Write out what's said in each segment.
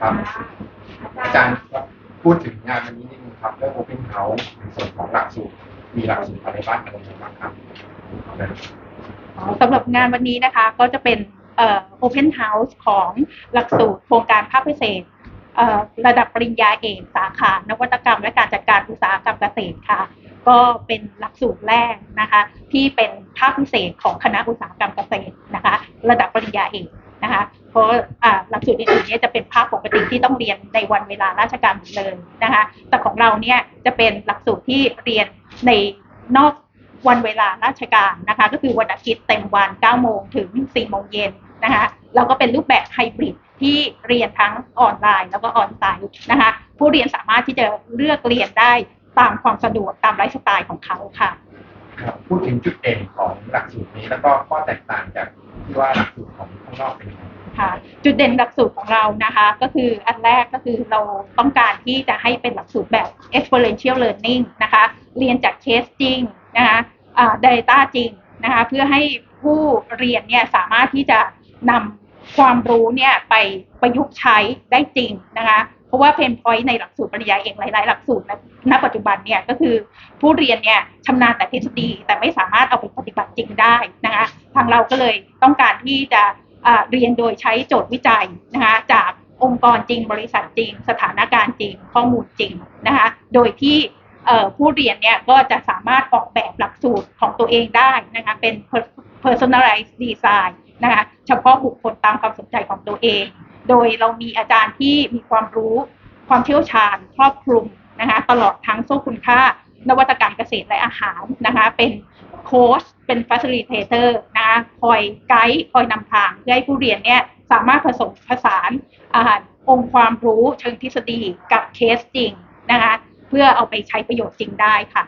ครับ อาจารย์พูดถึงงานวันนี้นิดนึงครับเรื่อง Open House ในส่วนของหลักสูตรมีหลักสูตรอะไรบ้างอะไรบ้างครับสำหรับงานวันนี้นะคะก็จะเป็นเอ่อ Open House ของหลักสูตรโครงการภาคพิเศษระดับปริญญาเอกสาขานวัตกรรม และการจัดการอุตสาหกรรมเกษตรค่ะ ก็เป็นหลักสูตรแรกนะคะ ที่เป็นภาคพิเศษของคณะอุตสาหกรรมเกษตรนะคะ ระดับปริญญาเอก นะคะเพราะหลักสูตรอื่นๆเนี่ยจะเป็นภาคปกติที่ต้องเรียนในวันเวลาราชการหมดเลยนะคะ แต่ของเราเนี่ยจะเป็นหลักสูตรที่เรียนในนอกวันเวลาราชการนะคะ ก็คือวันอาทิตย์เต็มวัน 9 โมงถึง 4 โมงเย็นนะคะแล้วก็เป็นรูปแบบไฮบริดที่เรียนทั้งออนไลน์แล้วก็ออนไซต์นะคะ ผู้เรียนสามารถที่จะเลือกเรียนได้ตามความสะดวกตามไลฟ์สไตล์ของเขาค่ะ พูดถึงจุดเด่นของหลักสูตรนี้แล้วก็ข้อแตกต่างจากที่ว่าหลักสูตรของข้างนอกเป็นยังไงค่ะจุดเด่นหลักสูตรของเรานะคะ ก็คืออันแรกก็คือเราต้องการที่จะให้เป็นหลักสูตรแบบ experiential learning นะคะ เรียนจากเคสจริงนะคะอ่า data จริงนะคะ เพื่อให้ผู้เรียนเนี่ยสามารถที่จะนำความรู้เนี่ยไปประยุกต์ใช้ได้จริงนะคะ ราะว่าเพนพอยต์ในหลักสูตรปริญญาเอกหลายๆ หลักสูตรณปัจจุบันเนี่ยก็คือผู้เรียนเนี่ยชำนาญแต่ทฤษฎีแต่ไม่สามารถเอาไปปฏิบัติจริงได้นะคะทางเราก็เลยต้องการที่จะเรียนโดยใช้โจทย์วิจัยนะคะจากองค์กรจริงบริษัทจริง สถานการณ์จริง ข้อมูลจริงนะคะโดยที่ผู้เรียนเนี่ยก็จะสามารถออกแบบหลักสูตรของตัวเองได้นะคะเป็น personalized design นะคะเฉพาะบุคคลตามความสนใจของตัวเอง โดยเรามีอาจารย์ที่มีความรู้ความเชี่ยวชาญครอบคลุมนะคะตลอดทั้งโซ่คุณค่านวัตกรรมเกษตรและอาหารนะคะเป็นโค้ชเป็น facilitator นะคะคอยไกด์คอยนำทางเพื่อให้ผู้เรียนเนี่ยสามารถผสมผสานอ่าองค์ความรู้เชิงทฤษฎีกับเคสจริงนะคะเพื่อเอาไปใช้ประโยชน์จริงได้ค่ะ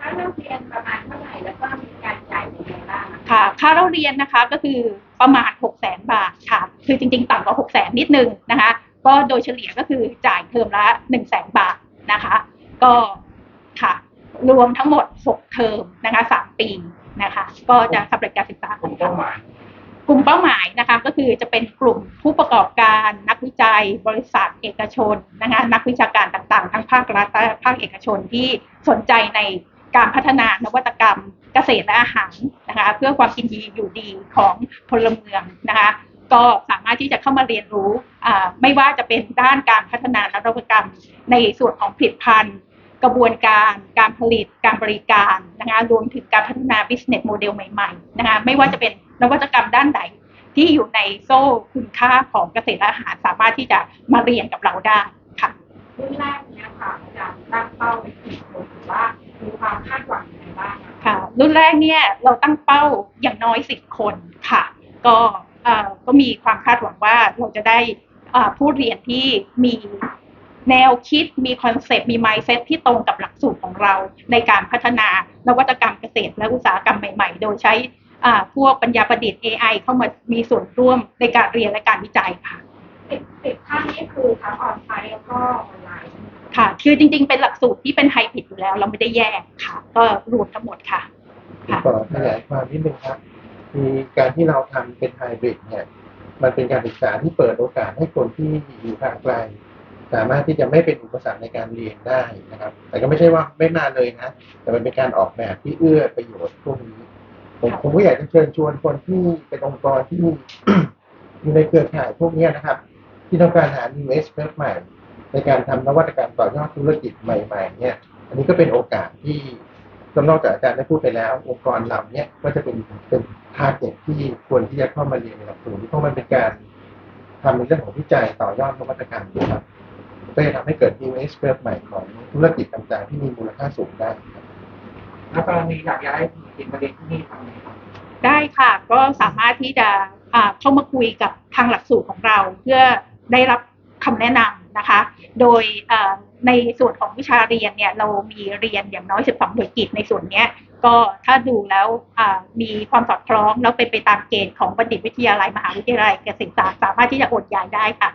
ถ้าเราเรียนประมาณเท่าไหร่แล้วก็มีการจ่ายยังไงบ้างค่ะค่าเราเรียนนะคะก็คือประมาณ6 0 0 0 0บาทค่ะ คือจริงๆ ต่ำกว่า6 0 0 0 0 0 นิดนึงนะคะ ก็โดยเฉลี่ยก็คือจ่ายเทอมละ1 0 0 0 0แบาทนะคะ ก็ค่ะ รวมทั้งหมด 6 เทอมนะคะ3ปีนะคะ ก็จะสำเร็จการศึกษากลุ่มเป้าหมายกลุ่มเป้าหมายนะคะก็คือจะเป็นกลุ่มผู้ประกอบการนักวิจัย บริษัทเอกชนนะคะนักวิชาการต่างๆ ทั้งภาครัฐและภาคเอกชนที่สนใจใน การพัฒนานวัตกรรมเกษตรและอาหารนะคะเพื่อความกินดีอยู่ดีของพลเมืองนะคะก็สามารถที่จะเข้ามาเรียนรู้ไม่ว่าจะเป็นด้านการพัฒนานวัตกรรม ในส่วนของผลิตภัณฑ์ กระบวนการการผลิตการบริการนะคะรวมถึงการพัฒนา business model ใหม่ๆนะคะไม่ว่าจะเป็นนวัตกรรมด้านใดที่อยู่ในโซ่คุณค่าของเกษตรและอาหารสามารถที่จะมาเรียนกับเราได้ค่ะรุ่นแรกเนี้ยค่ะอาจารย์ตั้งเป้าไว้กี่คนหรือว่า มีความคาดหวังยังไงบ้างอะค่ะ รุ่นแรกเนี่ยเราตั้งเป้าอย่างน้อยสิบคนค่ะ ก็เออก็มีความคาดหวังว่าเราจะได้อาผู้เรียนที่มีแนวคิดมีคอนเซปต์มี mindset ที่ตรงกับหลักสูตรของเรา ในการพัฒนานวัตกรรมเกษตร และอุตสาหกรรมใหม่ ๆ โดยใช้อาพวกปัญญาประดิษฐ์ AI เข้ามามีส่วนร่วมในการเรียนและการวิจัยค่ะสิบสิบท่านนี่คือทั้งออนไลน์แล้วก็ออนไลน์ ค่ะ คือจริง ๆ เป็นหลักสูตรที่เป็นไฮบริดอยู่แล้ว เราไม่ได้แยกค่ะ ก็รวมทั้งหมดค่ะค่ะขอขยายความนิดนึงครับมีการที่เราทำเป็นไฮบริดเนี่ย มันเป็นการศึกษาที่เปิดโอกาสให้คนที่อยู่ทางไกล สามารถที่จะไม่เป็นอุปสรรคในการเรียนได้นะครับ แต่ก็ไม่ใช่ว่าไม่มาเลยนะ แต่มันเป็นการออกแบบที่เอื้อประโยชน์พวกนี้ผมค่ะผมก็อยากจะเชิญชวนคนที่เป็นองค์กรที่อยู่ในเครือข่ายพวกเนี้ยนะครับ ที่ต้องการหา new expert ใหม่ ในการทำนวัตกรรมต่อยอดธุรกิจใหม่ๆเนี่ยอันนี้ก็เป็นโอกาสที่นอกจากอาจารย์ได้พูดไปแล้ว องค์กรเหล่าเนี้ยก็จะเป็นเป็นทาร์เก็ตที่ควรที่จะเข้ามาเรียนในหลักสูตรเพราะมันเป็นการทำในเรื่องของวิจัยต่อยอดนวัตกรรมนะครับก็จะทำให้เกิด new expert ใหม่ของธุรกิจต่างๆ ที่มีมูลค่าสูงได้ครับแล้วกรณีอยากย้ายทีมมาเรียนที่นี่ทำไงครับได้ค่ะก็สามารถที่จะอ่าเข้ามาคุยกับทางหลักสูตรของเรา เพื่อได้รับคำแนะนำ นะคะ โดยเอ่อในส่วนของวิชาเรียนเนี่ยเรามีเรียนอย่างน้อย 12หน่วยกิจในส่วนเนี้ยก็ถ้าดูแล้วอ่ามีความสอดคล้องแล้วเป็นไปตามเกณฑ์ของบัณฑิตวิทยาลัยมหาวิทยาลัยเกษตรศาสตร์สามารถที่จะโอนย้ายได้ค่ะ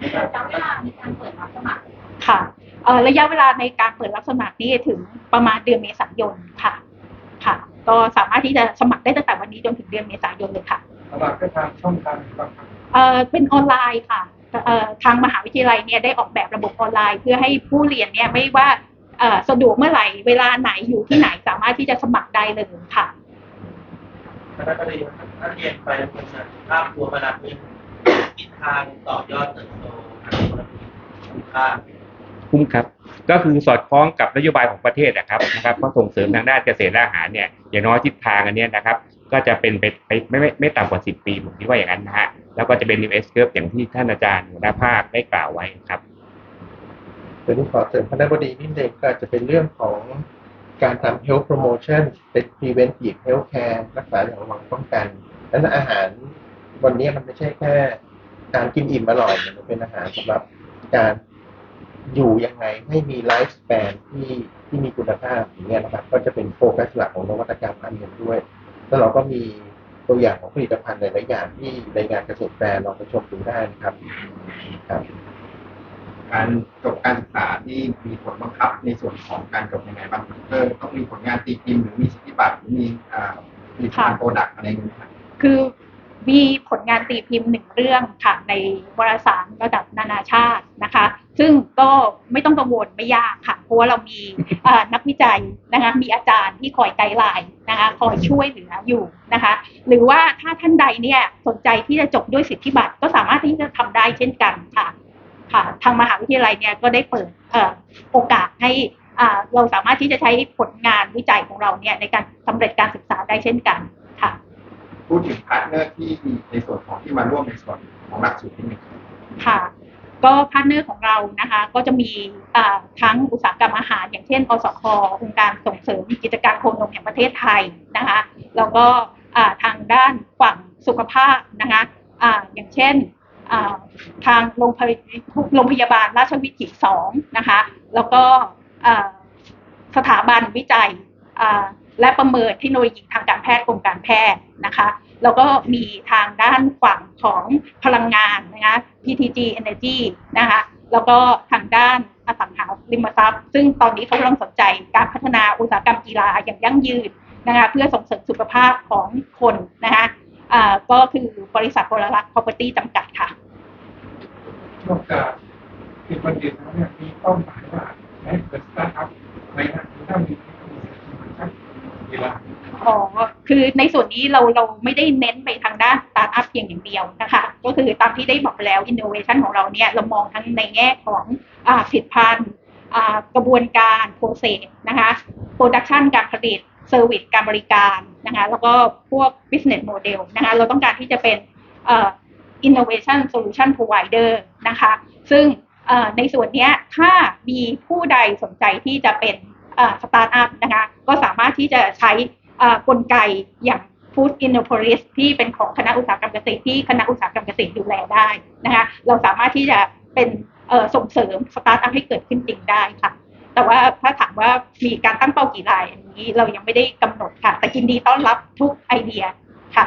มีระยะเวลาในการเปิดรับสมัครค่ะเอ่อระยะเวลาในการเปิดรับสมัครนี่ถึงประมาณเดือนเมษายนค่ะ ค่ะ ก็สามารถที่จะสมัครได้ตั้งแต่วันนี้จนถึงเดือนเมษายนเลยค่ะสมัครก็ทางช่องทางไหนบ้างครับเอ่อเป็นออนไลน์ค่ะเอ่อ ทางมหาวิทยาลัยเนี่ยได้ออกแบบระบบออนไลน์ เพื่อให้ผู้เรียนเนี่ยไม่ว่าเอ่อสะดวกเมื่อไหร่เวลาไหนอยู่ที่ไหนสามารถที่จะสมัครได้เลยค่ะคณะบดีนักเรียนไปบริษัทภาพรวมระดับหนึ่งทิศทางต่อยอดเติบโตทางธุรกิจคุณค่าคุ้มครับ ก็คือสอดคล้องกับนโยบายของประเทศนะครับนะครับก็ส่งเสริมทางด้านเกษตรและอาหารเนี่ยอย่างน้อยทิศทางอันเนี้ยนะครับ ก็จะเป็นไปไม่ไม่ไม่ต่ำกว่า 10 ปี ผมคิดว่าอย่างนั้นนะฮะ แล้วก็จะเป็น new S curve อย่างที่ท่านอาจารย์หัวหน้าภาคได้กล่าวไว้ครับเดี๋ยวนี้ขอเสริมคณะบดีนิดนึงก็จะเป็นเรื่องของการทำ health promotion เป็น preventive health care รักษาอย่างระวังป้องกันดังนั้นอาหารวันนี้มันไม่ใช่แค่การกินอิ่มอร่อยมันเป็นอาหารสำหรับการอยู่ยังไงให้มีไลฟ์ส p ป n ที่ที่มีคุณภาพอย่างเงี้ยนะครับ ก็จะเป็นโฟกัสหลักของนวัตกรรมอันหนึ่งด้วย แล้วเราก็มีตัวอย่างของผลิตภัณฑ์หลายๆอย่างที่ในงานเกษตรแฟร์ลองไปชมดูได้นะครับครับ การจบการศึกษาที่มีผลบังคับในส่วนของการจบยังไงบ้างเออต้องมีผลงานตีพิมพ์หรือมีสิทธิบัตรหรือมีอ่าผลิตภัณฑ์โปรดักต์อะไรอย่างเงี้ยครับคือ มีผลงานตีพิมพ์หนึ่งเรื่องค่ะในวารสารระดับนานาชาตินะคะ ซึ่งก็ไม่ต้องกังวลไม่ยากค่ะ เพราะว่าเรามีนักวิจัยนะคะมีอาจารย์ที่คอยไกด์ไลน์นะคะคอยช่วยเหลืออยู่นะคะ หรือว่าถ้าท่านใดเนี่ยสนใจที่จะจบด้วยสิทธิบัตรก็สามารถที่จะทำได้เช่นกันค่ะค่ะ ทางมหาวิทยาลัยเนี่ยก็ได้เปิดอโอกาสให้เราสามารถที่จะใช้ผลงานวิจัยของเราเนี่ยในการสำเร็จการศึกษาได้เช่นกัน พูดถึงพาร์ทเนอร์ที่ในส่วนของที่มาร่วมในส่วนของหลักสูตรที่หนึ่งค่ะ ก็พาร์ทเนอร์ของเรานะคะ ก็จะมีทั้งอุตสาหกรรมอาหาร อย่างเช่น อสคองค์การส่งเสริมกิจการโคนมแห่งประเทศไทยนะคะ แล้วก็ทางด้านฝั่งสุขภาพนะคะอ่าอย่างเช่นทางโรงพยโรงพยาบาลราชวิถีสองนะคะ แล้วก็สถาบันวิจัย และประเมินเทคโนโลยีทางการแพทย์กรมการแพทย์นะคะแล้วก็มีทางด้านฝั่งของพลังงานนะคะ PTG Energy นะคะแล้วก็ทางด้านอสังหาริมทรัพย์ ซึ่งตอนนี้เขากำลังสนใจการพัฒนาอุตสาหกรรมกีฬาอย่างยั่งยืนนะคะเพื่อส่งเสริมสุขภาพของคนนะคะอ่าก็คือบริษัทโพลารัก property จำกัดค่ะนอกจากเป็นบัณฑิตแล้วเนี่ยมีเป้าหมายว่าให้เกิดสตาร์ทอัพในทางด้ามี อ๋อคือในส่วนนี้เราเราไม่ได้เน้นไปทางด้านสตาร์ทอัพเพียงอย่างเดียวนะคะ ก็คือตามที่ได้บอกไปแล้ว innovation ของเราเนี่ยเรามองทั้งในแง่ของผลิตภัณฑ์กระบวนการโปรเซสนะคะ production การผลิต service การบริการนะคะแล้วก็พวก business model นะคะเราต้องการที่จะเป็นอ่อ innovation solution provider นะคะ ซึ่งในส่วนนี้ถ้ามีผู้ใดสนใจที่จะเป็นสตาร์ทอัพนะคะ ก็สามารถที่จะใช้ กลไกอย่าง Food Innopolis ที่เป็นของคณะอุตสาหกรรมเกษตรที่คณะอุตสาหกรรมเกษตรดูแลได้นะคะเราสามารถที่จะเป็นส่งเสริมสตาร์ทอัพให้เกิดขึ้นจริงได้ค่ะ แต่ว่าถ้าถามว่ามีการตั้งเป้ากี่รายอันนี้เรายังไม่ได้กำหนดค่ะ แต่ยินดีต้อนรับทุกไอเดียค่ะ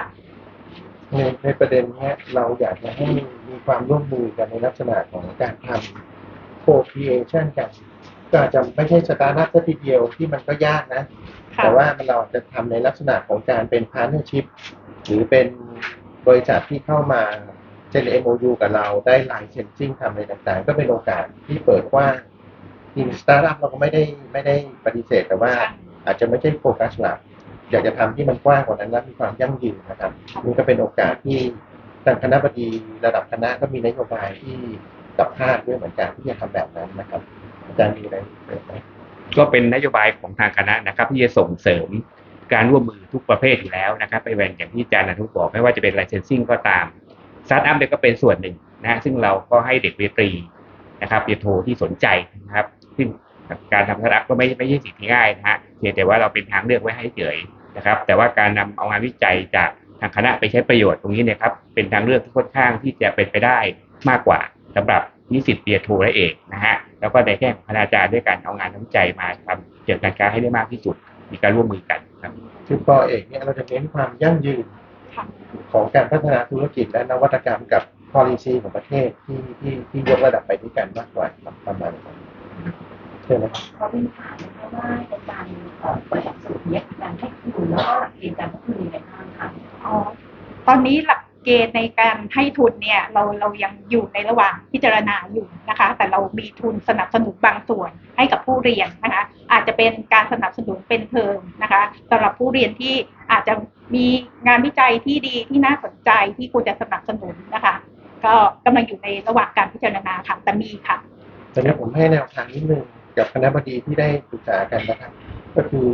ในในประเด็นนี้เราอยากจะให้มีความร่วมมือกันในลักษณะของการทำ co-creation กัน ก็อาจจะไม่ใช่สตาร์ทอัพทีเดียวที่มันก็ยากนะค่ะแต่ว่ามันเราจะทำในลักษณะของการเป็น partnership หรือเป็นบริษัทที่เข้ามาเซ็น MOU กับเราได้ licensing ทำอะไรต่างๆ ก็เป็นโอกาสที่เปิดกว้างจริงสตาร์ทอัพเราก็ไม่ได้ไม่ได้ปฏิเสธแต่ว่าอาจจะไม่ใช่โฟกัสหลักอยากจะทำที่มันกว้างกว่านั้นและมีความยั่งยืนนะครับนี่ก็เป็นโอกาสที่ทางคณะบดีระดับคณะก็มีนโยบายที่กับภาคด้วยเหมือนกันที่จะทำแบบนั้นนะครับอา จารย์มีอะไรก็เป็นนโยบายของทางคณะนะครับ ที่จะส่งเสริมการร่วมมือทุกประเภทอยู่แล้วนะครับไปแวนอย่างที่อาจารย์อนุบอก ไม่ว่าจะเป็น licensing ก็ตามสตาร์ทอัพเนี่ยก็เป็นส่วนหนึ่งนะฮะซึ่งเราก็ให้เด็กปริญญาตรีนะครับปริญญาโทที่สนใจนะครับ ซึ่งการทำสตาร์ทอัพก็ไม่ไม่ใช่สิ่งที่ง่ายนะฮะเพียงแต่ว่าเราเป็นทางเลือกไว้ให้เฉยนะครับ แต่ว่าการนำเอางานวิจัยจากทางคณะไปใช้ประโยชน์ตรงนี้เนี่ยครับเป็นทางเลือกที่ค่อนข้างที่จะเป็นไปได้มากกว่าสำหรับ นิสิตปริญญาโทและเอกนะฮะแล้วก็ในแง่ของคณาจารย์ด้วยกันเอางานวิจัยมาทำเกี่ยวกับการค้าให้ได้มากที่สุด มีการร่วมมือกันครับคือปอเอกเนี่ยเราจะเน้นความยั่งยืนค่ะของการพัฒนาธุรกิจและนวัตกรรมกับ policy ของประเทศที่ที่ที่ยกระดับไปด้วยกันมากกว่าประมาณนั้นใช่ไหมครับเขาเป็นถามนะคะว่าในการเอ่อเปิดหลักสูตรเนี้ยการให้ครูแล้วก็หลักเกณฑ์การพัฒนายังไงบ้างคะอ๋อตอนนี้หลักเก กณฑ์ในการให้ทุนเนี่ยเราเรายังอยู่ในระหว่างพิจารณาอยู่นะคะ แต่เรามีทุนสนับสนุนบางส่วนให้กับผู้เรียนนะคะ อาจจะเป็นการสนับสนุนเป็นเทอมนะคะสำหรับผู้เรียนที่อาจจะมีงานวิจัยที่ดีที่น่าสนใจที่ควรจะสนับสนุนนะคะ ก็กำลังอยู่ในระหว่างการพิจารณาค่ะแต่มีค่ะตอนนี้ผมให้แนวทางนิดนึงกับคณะบดีที่ได้ปรึกษากันนะครับก็คือ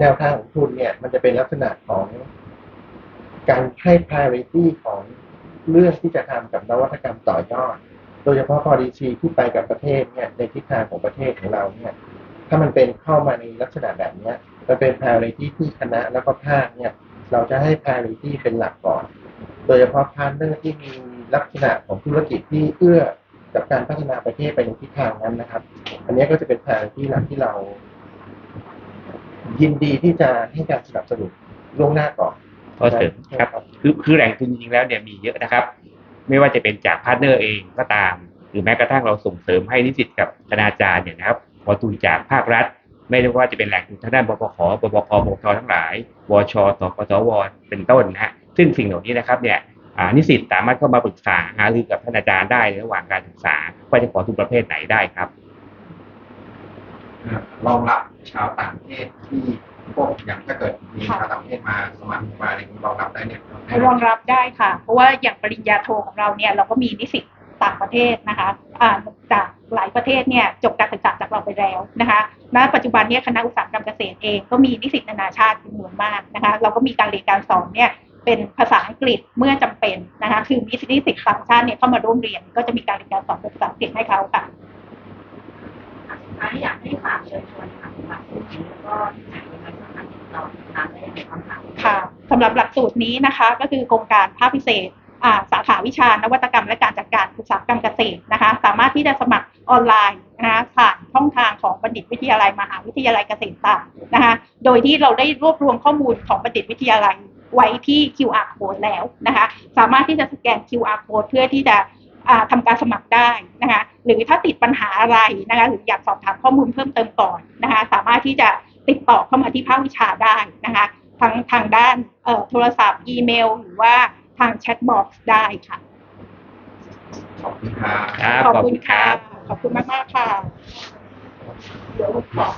แนวทางของทุนเนี่ยมันจะเป็นลักษณะของ การให้ priority ของเรื่องที่จะทำกับนวัตกรรมต่อยอด โดยเฉพาะ policy ที่ไปกับประเทศเนี่ยในทิศทางของประเทศของเราเนี่ยถ้ามันเป็นเข้ามาในลักษณะแบบนี้ยมันเป็น priority ที่คณะแล้วก็ภาคเนี่ยเราจะให้ priority เป็นหลักก่อน โดยเฉพาะพาร์ทเนอร์ที่มีลักษณะของธุรกิจที่เอื้อกับการพัฒนาประเทศไปในทิศทางนั้นนะครับ อันนี้ก็จะเป็น priority หลักที่เรา ยินดีที่จะให้การสนับสนุนล่วงหน้าก่อน ก็เสริมครับคือคือแหล่งทุนจริงๆแล้วเนี่ยมีเยอะนะครับ ไม่ว่าจะเป็นจากพาร์ทเนอร์เองก็ตาม หรือแม้กระทั่งเราส่งเสริมให้นิสิตกับคณาจารย์เนี่ยนะครับขอทุนจากภาครัฐ ไม่ว่าจะเป็นแหล่งทุนทางด้านบปขบปคบกททั้งหลายวชสปสวเป็นต้นนะฮะซึ่งสิ่งเหล่านี้นะครับเนี่ยนิสิตสามารถเข้ามาปรึกษาหารือกับท่านอาจารย์ได้ในระหว่างการศึกษาว่าจะขอทุนประเภทไหนได้ครับรองรับชาวต่างประเทศที่ พวกอย่างถ้าเกิดมีชาวต่างประเทศมาสมัครมาอะไรอย่างนี้รองรับได้เนี่ยรองรับได้ค่ะ เพราะว่าอย่างปริญญาโทของเราเนี่ยเราก็มีนิสิตต่างประเทศนะคะอ่าจากหลายประเทศเนี่ยจบการศึกษาจากเราไปแล้วนะคะณปัจจุบันเนี่ยคณะอุตสาหกรรมเกษตรเองก็มีนิสิตนานาชาติจำนวนมากนะคะเราก็มีการเรียนการสอนเนี่ยเป็นภาษาอังกฤษเมื่อจำเป็นนะคะคือมีนิสิตต่างชาติเนี่ยเข้ามาร่วมเรียน ก็จะมีการเรียนการสอนเป็นภาษาอังกฤษให้เขาค่ะอันนี้อยากให้ฝากเชิญชวนค่ะหลักสูตรนี้แล้วก็ที่ไหน สามารถติดต่อติดตามได้ในคำถามค่ะสำหรับหลักสูตรนี้นะคะ ก็คือโครงการภาคพิเศษอ่าสาขาวิชานวัตกรรม และการจัดการอุตสาหกรรมเกษตรนะคะ สามารถที่จะสมัครออนไลน์นะคะผ่านช่องทางของบัณฑิตวิทยาลัยมหาวิทยาลัยเกษตรศาสตร์นะคะ โดยที่เราได้รวบรวมข้อมูลของบัณฑิตวิทยาลัยไว้ที่ QR code แล้วนะคะ สามารถที่จะสแกน QR code เพื่อที่จะอ่าทำการสมัครได้นะคะ หรือถ้าติดปัญหาอะไรนะคะหรืออยากสอบถามข้อมูลเพิ่มเติมก่อนนะคะ สามารถที่จะ ติดต่อเข้ามาที่ภาควิชาได้นะคะทั้งทางด้านเอ่อโทรศัพท์อีเมล หรือว่าทางแชทบ็อกซ์ได้ค่ะ ขอบคุณครับครับขอบขอบคุคุณณครัค่ะบขอบคุณมากๆค่ะเดี๋ยวขอ